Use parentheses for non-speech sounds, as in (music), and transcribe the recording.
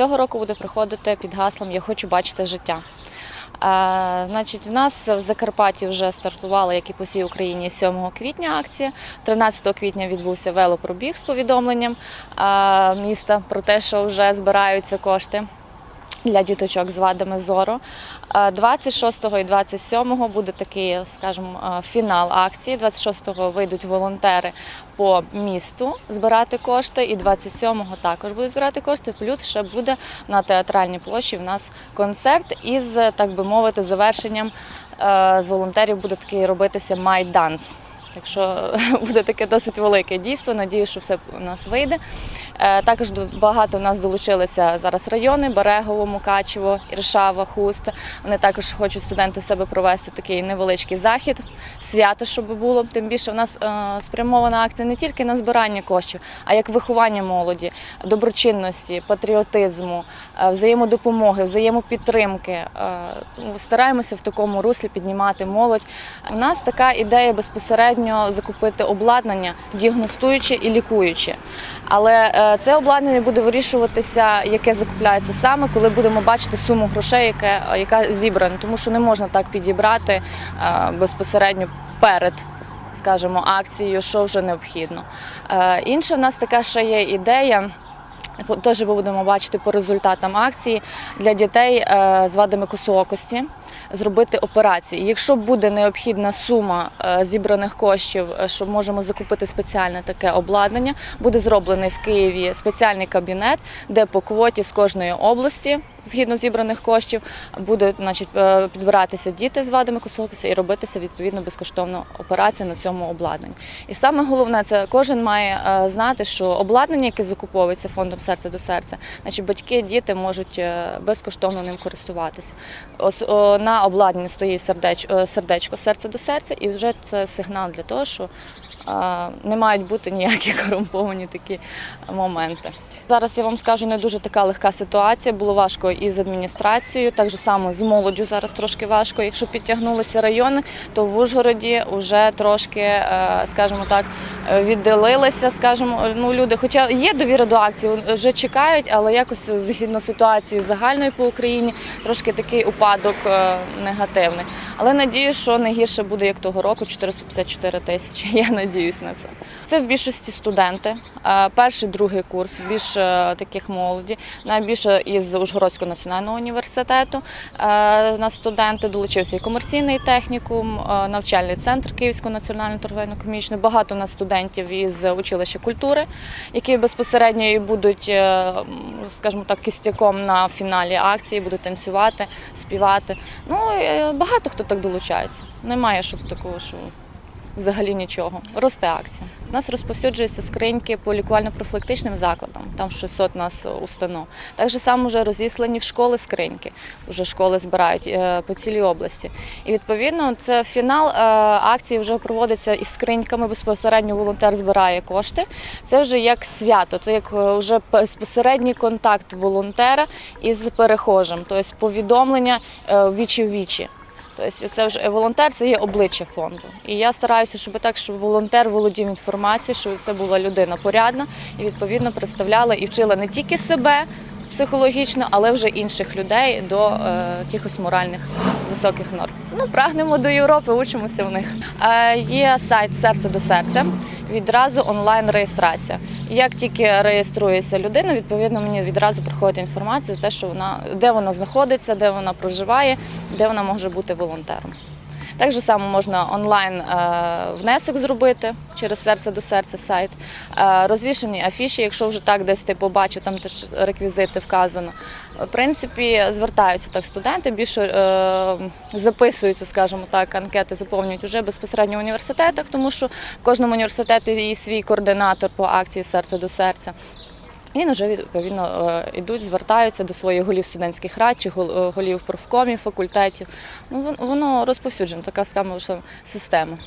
цього року буде проходити під гаслом Я хочу бачити життя. Е, Значить, в нас в Закарпатті вже стартувала, як і по всій Україні, 7 квітня акція. 13 квітня відбувся велопробіг з повідомленням е, міста про те, що вже збираються кошти для діточок з вадами зору. Е, 26 і 27 буде такий, скажімо, е, фінал акції. 26-го вийдуть волонтери по місту збирати кошти, і 27-го також будуть збирати кошти. Плюс ще буде на театральній площі в нас концерт із, так би мовити, завершенням е, з волонтерів буде такий робитися майданс. Так що (laughs) буде таке досить велике дійство. Надію, що все у нас вийде. Е, Також багато у нас долучилися зараз райони: Берегово, Мукачево, Іршава, Хуст. Вони також хочуть студенти себе провести такий невеличкий захід, свято, щоб було. Тим більше в нас е, спрямована акція не тільки на збирання коштів, а як виховання молоді, доброчинності, патріотизму, е, взаємодопомоги, взаємопідтримки. Е, Стараємося в такому руслі піднімати молодь. У нас така ідея безпосередньо закупити обладнання, діагностуючи і лікуючи. Але е, це обладнання буде вирішуватися, яке закупляється саме, коли будемо бачити суму грошей, яка, яка зібрана, тому що не можна так підібрати е, безпосередньо перед. Скажімо, акцією, що вже необхідно. Е, інша в нас така ще є ідея. Теж будемо бачити по результатам акції для дітей е, з вадами косоокості зробити операції. Якщо буде необхідна сума е, зібраних коштів, е, що можемо закупити спеціальне таке обладнання, буде зроблений в Києві спеціальний кабінет, де по квоті з кожної області, згідно зібраних коштів, будуть значить, е, підбиратися діти з вадами косоокості і робитися відповідно безкоштовно операція на цьому обладнанні. І саме головне, це кожен має е, знати, що обладнання, яке закуповується фондом серце до серця, значить батьки, діти можуть е, безкоштовно ним користуватися. На обладнанні стоїть сердеч, сердечко серце до серця, і вже це сигнал для того, що не мають бути ніякі (laughs) корумповані такі моменти. Зараз я вам скажу не дуже така легка ситуація. Було важко і з адміністрацією, так само з молоддю зараз трошки важко. Якщо підтягнулися райони, то в Ужгороді вже трошки, е, скажімо так, віддалилися, скажімо, ну люди. Хоча є довіра до акції, вже чекають, але якось згідно ситуації загальної по Україні трошки такий упадок е, негативний. Але надію, що не гірше буде як того року 454 тисячі. (laughs) Я надіюсь на це. Це в більшості студенти. Е, Перший, другий курс, більше таких молоді. Найбільше із Ужгородського національного університету. Е, На студенти долучився і комерційний технікум, е, навчальний центр Київського національного торговельно-комічного. Багато у нас студентів із училища культури, які безпосередньо і будуть, е, скажімо так, кістяком на фіналі акції, будуть танцювати, співати. Ну багато хто так долучається. Немає щоб такого, що взагалі нічого. Росте акція. У нас розповсюджуються скриньки по лікувально-профілактичним закладам, там 600 у нас установ. Так само вже розіслані в школи скриньки. Вже школи збирають е, по цілій області. І відповідно це фінал е, акції вже проводиться із скриньками. Безпосередньо волонтер збирає кошти. Це вже як свято, це як е, вже безпосередній контакт волонтера із перехожим, тобто повідомлення вічі в вічі. Тобто це вже волонтер це є обличчя фонду. І я стараюся, щоб так, щоб волонтер володів інформацією, щоб це була людина порядна і відповідно представляла і вчила не тільки себе психологічно, але вже інших людей до е, якихось моральних високих норм. Ну, прагнемо до Європи, учимося в них. Е, є сайт серце до серця, відразу онлайн реєстрація. Як тільки реєструється людина, відповідно мені відразу приходить інформація за те, що вона де вона знаходиться, де вона проживає, де вона може бути волонтером. Так же само можна онлайн е, внесок зробити через серце до серця сайт. Е, розвішені афіші, якщо вже так десь ти побачив, там теж реквізити вказано. В принципі, звертаються так студенти, більше е, записуються, скажімо так, анкети заповнюють вже безпосередньо в університетах, тому що в кожному університеті є свій координатор по акції серце до серця. Він вже відповідно е, йдуть, звертаються до своїх голів студентських рад чи е, голів профкомів, факультетів. Ну вон- воно розповсюджено, така скажімо, система.